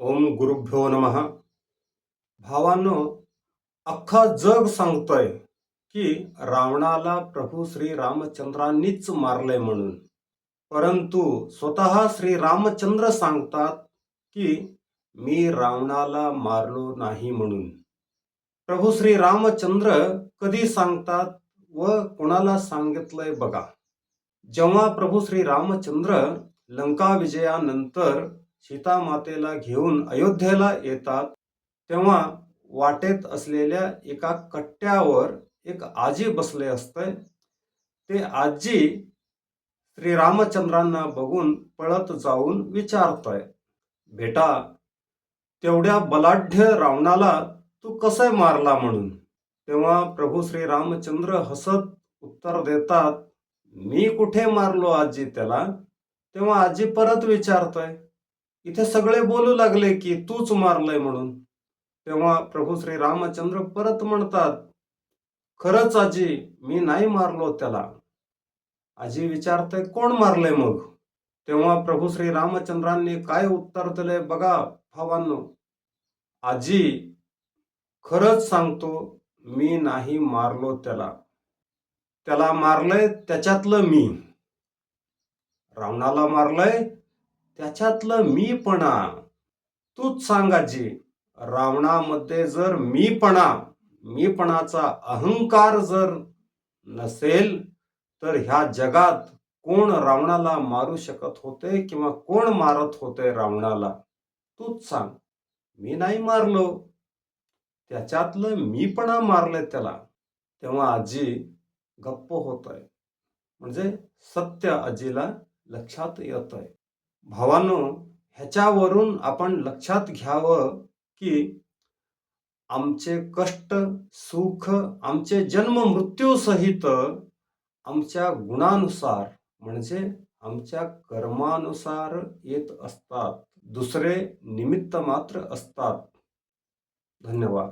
ओम गुरुभ्यो नमः. भावांनो अख्खा जग सांगतोय की रावणाला प्रभू श्री रामचंद्रांनीच मारलंय म्हणून. परंतु स्वतः श्री रामचंद्र सांगतात की मी रावणाला मारलो नाही म्हणून. प्रभू श्री रामचंद्र कधी सांगतात व कोणाला सांगितलंय बघा. जेव्हा प्रभू श्री रामचंद्र लंका विजयानंतर सीता मातेला घेऊन अयोध्येला येतात तेव्हा वाटेत असलेल्या एका कट्ट्यावर एक आजी बसले असते. ते आजी श्रीरामचंद्रांना बघून पळत जाऊन विचारतोय बेटा तेवढ्या बलाढ्य रावणाला तू कसं मारला म्हणून? तेव्हा प्रभू श्रीरामचंद्र हसत उत्तर देतात मी कुठे मारलो आजी त्याला? तेव्हा आजी परत विचारतोय इथे सगळे बोलू लागले की तूच मारलंय म्हणून. तेव्हा प्रभू श्री रामचंद्र परत म्हणतात खरंच आजी मी नाही मारलो त्याला. आजी विचारते कोण मारलंय मग? तेव्हा प्रभू श्री रामचंद्रांनी काय उत्तर दिले? बघा भावांनो आजी खरंच सांगतो मी नाही मारलो त्याला. त्याला मारलंय त्याच्यातलं मी. रावणाला मारलंय त्याच्यातलं मीपणा. तूच सांग आजी रावणामध्ये जर मीपणा मीपणाचा अहंकार जर नसेल तर ह्या जगात कोण रावणाला मारू शकत होते किंवा कोण मारत होते रावणाला? तूच सांग. मी नाही मारलो. त्याच्यातलं मीपणा मारलंय त्याला. तेव्हा आजी गप्प होत आहे म्हणजे सत्य आजीला लक्षात येत आहे भावानो ह्याच्यावरून आपण लक्षात घ्यावं की आमचे कष्ट सुख आमचे जन्म मृत्यू सहित आमच्या गुणानुसार म्हणजे आमच्या कर्मानुसार येत असतात. दुसरे निमित्त मात्र असतात. धन्यवाद.